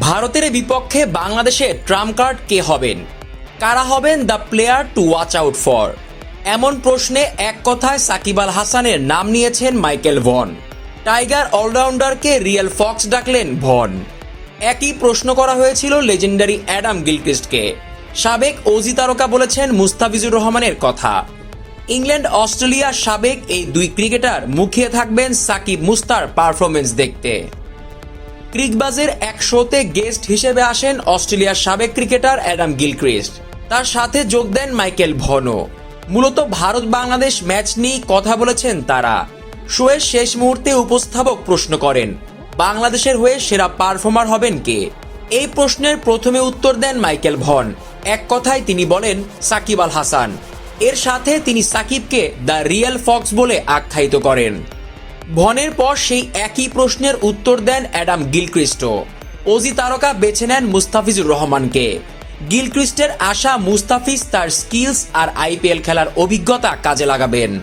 ভারতের বিপক্ষে বাংলাদেশে ট্রাম্প কার্ড কে হবেন? কারা হবেন the player to watch out for? এমন প্রশ্নে এক কথায় সাকিব আল হাসানের নাম নিয়েছেন মাইকেল ভন। টাইগার অলরাউন্ডারকে রিয়েল ফক্স ডাকলেন ভন। একই প্রশ্ন করা হয়েছিল লেজেন্ডারি অ্যাডাম গিলক্রিস্টকে। সাবেক অজি তারকা বলেছেন মুস্তাফিজুর রহমানের কথা। ইংল্যান্ড অস্ট্রেলিয়ার সাবেক এই দুই ক্রিকেটার মুখিয়ে থাকবেন সাকিব মুস্তার পারফরমেন্স দেখতে। ক্রিকবাজের এক শোতে গেস্ট হিসেবে আসেন অস্ট্রেলিয়ার সাবেক ক্রিকেটার অ্যাডাম গিলক্রিস্ট। তার সাথে যোগ দেন মাইকেল ভনো মূলত ভারত বাংলাদেশ ম্যাচ নিয়েই কথা বলেছেন তারা। শোয়ের শেষ মুহূর্তে উপস্থাপক প্রশ্ন করেন, বাংলাদেশের হয়ে সেরা পারফর্মার হবেন কে? এই প্রশ্নের প্রথমে উত্তর দেন মাইকেল ভন। এক কথায় তিনি বলেন, সাকিব আল হাসান। এর সাথে তিনি সাকিবকে দ্য রিয়েল ফক্স বলে আখ্যায়িত করেন। ভনের পর সেই একই প্রশ্নের উত্তর দেন অ্যাডাম গিলক্রিস্ট ওজি তারকা বেছে নেন মুস্তাফিজুর রহমানকে। গিলক্রিস্টের আশা মুস্তাফিজ তার স্কিলস আর আইপিএল খেলার অভিজ্ঞতা কাজে লাগাবেন।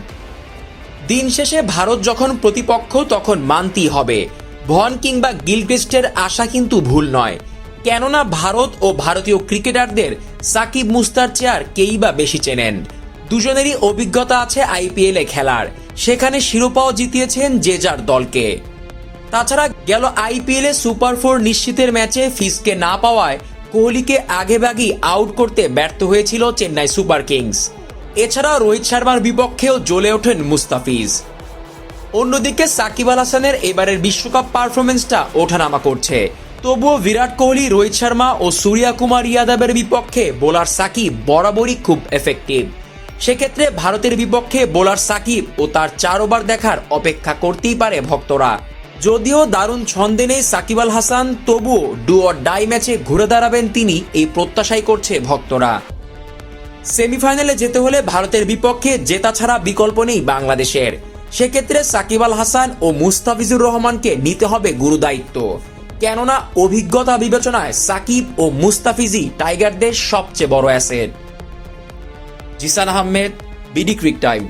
দিন শেষে ভারত যখন প্রতিপক্ষ, তখন মানতেই হবে। ভন কিংবা গিলক্রিস্টের আশা কিন্তু ভুল নয়। কেননা ভারত ও ভারতীয় ক্রিকেটারদের সাকিব মুস্তার চেয়ার কেই বা বেশি চেনেন। দুজনেরই অভিজ্ঞতা আছে আইপিএলে খেলার। সেখানে শিরোপাও জিতিয়েছেন যে যার দলকে। তাছাড়া গেল আইপিএলে সুপার ফোর নিশ্চিতের ম্যাচে ফিসকে না পাওয়ায় কোহলিকে আগেভাগেই আউট করতে ব্যর্থ হয়েছিল চেন্নাই সুপার কিংস। এছাড়া রোহিত শর্মার বিপক্ষেও জ্বলে ওঠেন মুস্তাফিজ। অন্যদিকে সাকিব আল হাসানের এবারের বিশ্বকাপ পারফরমেন্সটা ওঠানামা করছে। তবুও বিরাট কোহলি, রোহিত শর্মা ও সূর্যা কুমার ইয়াদবের বিপক্ষে বোলার সাকিব বরাবরই খুব এফেক্টিভ সেক্ষেত্রে ভারতের বিপক্ষে বোলার সাকিব ও তার চার ওভার দেখার অপেক্ষা করতেই পারে ভক্তরা। যদিও দারুণ ছন্দে নেই সাকিব আল হাসান, তবুও ডু অর ডাই ম্যাচে ঘুরে দাঁড়াবেন তিনি এই প্রত্যাশাই করছে ভক্তরা। সেমিফাইনালে যেতে হলে ভারতের বিপক্ষে জেতা ছাড়া বিকল্প নেই বাংলাদেশের। সেক্ষেত্রে সাকিব আল হাসান ও মুস্তাফিজুর রহমানকে নিতে হবে গুরুদায়িত্ব। কেননা অভিজ্ঞতা বিবেচনায় সাকিব ও মুস্তাফিজি টাইগারদের সবচেয়ে বড় asset. Zishan Ahmed BD cric time.